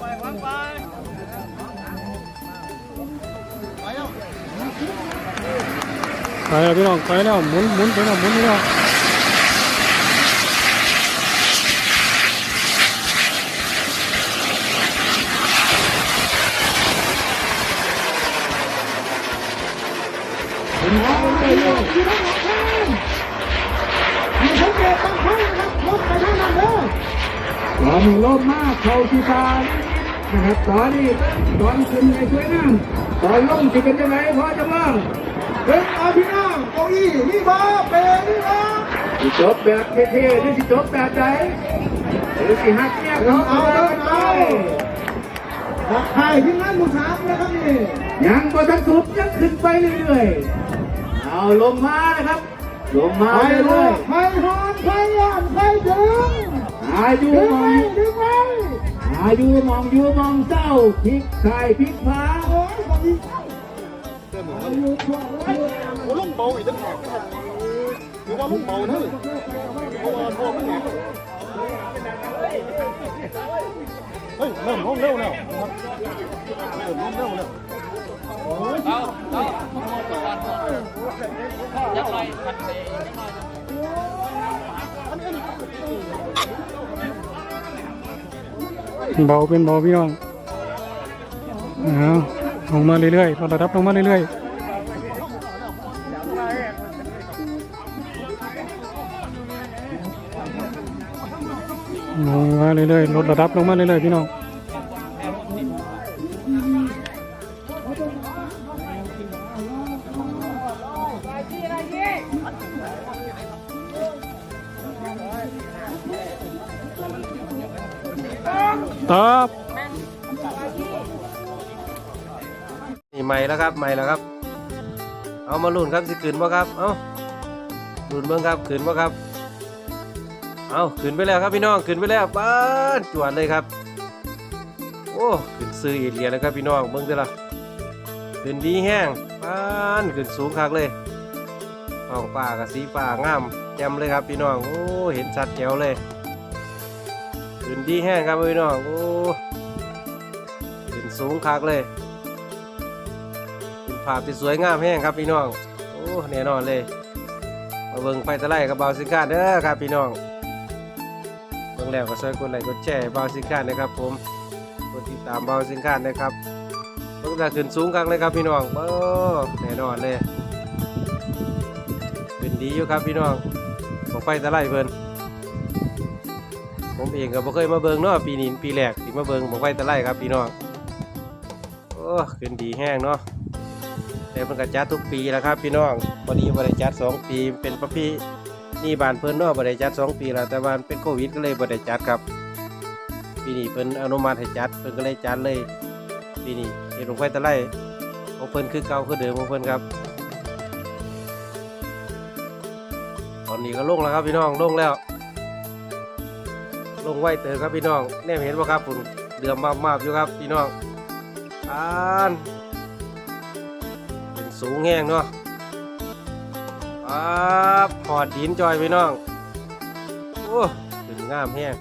ไปวางไปไปแล้วไปแล้วพี่น้องไปแล้วหมุนหมุนไปแล้วหมุนไปแล้วเป็นน้องเลยอยู่ที่นั่นนะครับมีสังเกตตั้งไว้นะครับรถไปทางนั้นเด้อตอนนี้ลมมากเขาที่ตา นะครับตอนนี้ตอนขึ้นในสวยงามตอนลงจะเป็นยังไงพอจะบ้างเป็นอาพี่น้องเก้าอี้นี่มาเป็นนี่มาสิจบแบบเท่ๆหรือสิจบแบบไหนหรือสิหักเนี่ยเขาเอาเลยไปทักทายที่นั่นลูกสาวนะครับนี่ยังก็ทั้งสุดยังขึ้นไปเรื่อยๆเอาลงมานะครับลงมาเรื่อยๆไฟหอนไฟอ่อนไฟถึงอายุดึงมอง อายุมองอยู่มองเจ้าพลิกชายพลิกฟ้าโอ้ยบางทีโอ้ลุงเบาอีกตั้งหากคือว่าลุงเบานะเพราะว่าพ่อมันหนักเฮ้ยเริ่มล้มเร็วแล้วครับเริ่มล้มเร็วแล้วเเบาเป็นเบาพี่น้องเอาลงมาเรื่อยๆลดระดับลงมาเรื่อยๆลงมาเรื่อยๆลดระดับลงมาเรื่อยๆพี่น้อง ตอบนี่ใหม่แล้วครับใหม่แล้วครับ เอามาลุ้นครับสิขืนบ่ครับ เอาลุ้นเบิ่งครับขืนบ่ครับ เอาขืนไปแล้วครับพี่น้องขืนไปแล้วป้านจวดเลยครับ โอ้ขึ้นซื้ออีเลียแล้วครับพี่น้องเบิ่งเด้อล่ะขึ้นดีแห้งป้านขึ้นสูงคักเลยท้องฟ้ากับสีฟ้างามแจ่มเลยครับพี่น้องโอ้เห็นชัดแจ๋วเลย ขึ้นดีแห้งครับพี่น้องโอ้ขึ้นสูงคักเลยเป็นภาพที่สวยงามแห้งครับพี่น้องโอ้แน่นอนเลยมาเบิ่งไฟตะไลกับเบาสิงคานเด้อครับพี่น้องเบิ่งแล้วก็ช่วยกดไลค์กดแชร์ให้เบาสิงคานนะครับผมกดติดตามเบาสิงคานนะครับเบิ่งแล้วขึ้นสูงคักเลยครับพี่น้องเบ้แน่นอนเลยเป็นดีอยู่ครับพี่น้องของไฟตะไลเพิ่น ผมเองก็บ่เคยมาเบิ่งเนาะปีนี้ปีแรกที่มาเบิ่งของไฟตะไลครับพี่น้องโอ้ขึ้นดีแห้งเนาะแต่มันก็จัดทุกปีแล้วครับ พี่น้องพอดีบริจัดสองปีเป็นประเพณีบ้านเพิ่นเนาะบริจัดสองปีแล้วแต่ว่านเป็นโควิดก็เลยบริจัดครับปีนี้เพิ่นอนุมัติให้จัดเพิ่นก็เลยจัดเลยปีนี้เห็นลงไฟตะไลของเพิ่นคือเก่าคือเดิมของเพิ่นครับ ตอนนี้ก็ลงแล้วครับพี่น้องลงแล้ว ลงไว้เตอครับพี่น้องแน่เห็นบ่ครับผมเดือมมากๆอยู่ครับพี่น้องอ่านเป็นสูงแห้งเนาะครับหอดดินจอยพี่น้องโอ้เป็นงามแห้ง